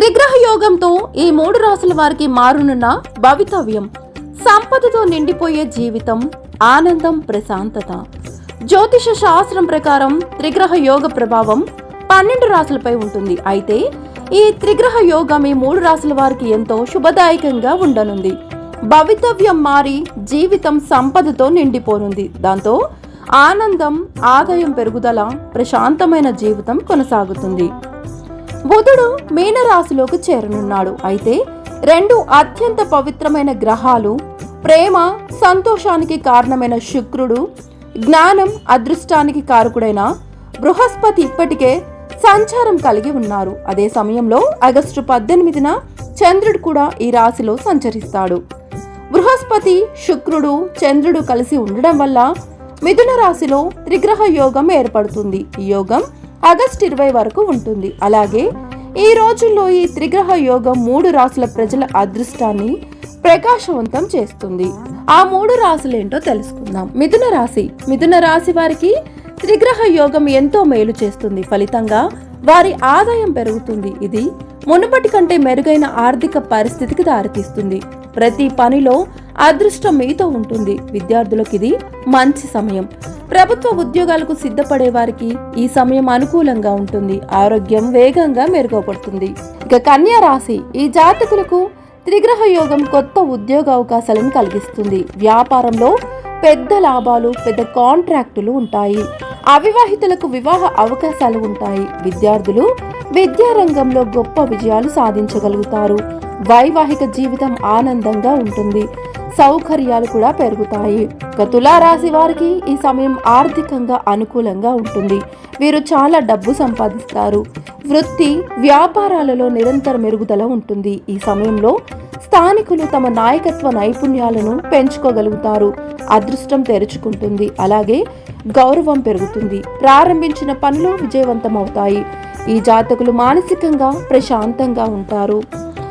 త్రిగ్రహ యోగంతో ఈ మూడు రాసుల వారికి మారునున్న భవితవ్యం. సంపదతో నిండిపోయే జీవితం ఆనందం ప్రశాంతత. జ్యోతిష శాస్త్రం ప్రకారం త్రిగ్రహ యోగ ప్రభావం పన్నెండు రాసులపై ఉంటుంది. అయితే ఈ త్రిగ్రహ యోగం ఈ మూడు రాసుల వారికి ఎంతో శుభదాయకంగా ఉండనుంది. భవితవ్యం మారి జీవితం సంపదతో నిండిపోనుంది. దాంతో ఆనందం ఆదాయం పెరుగుదల ప్రశాంతమైన జీవితం కొనసాగుతుంది. బుధుడు మీనరాశిలోకి చేరనున్నాడు. అయితే రెండు అత్యంత పవిత్రమైన గ్రహాలు ప్రేమ సంతోషానికి కారణమైన శుక్రుడు జ్ఞానం అదృష్టానికి కారకుడైన బృహస్పతి ఇప్పటికే సంచారం కలిగి ఉన్నారు. అదే సమయంలో ఆగస్టు పద్దెనిమిదిన చంద్రుడు కూడా ఈ రాశిలో సంచరిస్తాడు. బృహస్పతి శుక్రుడు చంద్రుడు కలిసి ఉండడం వల్ల మిథున రాశిలో త్రిగ్రహ యోగం ఏర్పడుతుంది. ఈ యోగం ఆగస్ట్ ఇరవై వరకు ఉంటుంది. అలాగే ఈ రోజుల్లో ఈ త్రిగ్రహ యోగం మూడు రాశుల ప్రజల అదృష్టాన్ని ప్రకాశవంతం చేస్తుంది. ఆ మూడు రాశులేంటో తెలుసుకుందాం. మిథున రాశి. మిథున రాశి వారికి త్రిగ్రహ యోగం ఎంతో మేలు చేస్తుంది. ఫలితంగా వారి ఆదాయం పెరుగుతుంది. ఇది మునుపటి కంటే మెరుగైన ఆర్థిక పరిస్థితికి దారితీస్తుంది. ప్రతి పనిలో అదృష్టం మీతో ఉంటుంది. విద్యార్థులకు ఇది మంచి సమయం. ప్రభుత్వ ఉద్యోగాలకు సిద్ధపడే వారికి ఈ సమయం అనుకూలంగా ఉంటుంది. ఆరోగ్యం వేగంగా మెరుగుపడుతుంది. ఇక కన్యా రాశి ఈ జాతకులకు త్రిగ్రహ యోగం కొత్త ఉద్యోగ అవకాశాలను కలిగిస్తుంది. వ్యాపారంలో పెద్ద లాభాలు పెద్ద కాంట్రాక్టులు ఉంటాయి. అవివాహితులకు వివాహ అవకాశాలు ఉంటాయి. విద్యార్థులు విద్యారంగంలో గొప్ప విజయాలు సాధించగలుగుతారు. వైవాహిక జీవితం ఆనందంగా ఉంటుంది. సౌకర్యాలు కూడా పెరుగుతాయి. ఇక తులారాశి వారికి ఈ సమయం ఆర్థికంగా అనుకూలంగా ఉంటుంది. వీరు చాలా డబ్బు సంపాదిస్తారు. వృత్తి వ్యాపారాలలో నిరంతర మెరుగుదల ఉంటుంది. ఈ సమయంలో స్థానికులు తమ నాయకత్వ నైపుణ్యాలను పెంచుకోగలుగుతారు. అదృష్టం తెరుచుకుంటుంది. అలాగే గౌరవం పెరుగుతుంది. ప్రారంభించిన పనులు విజయవంతమవుతాయి. ఈ జాతకులు మానసికంగా ప్రశాంతంగా ఉంటారు.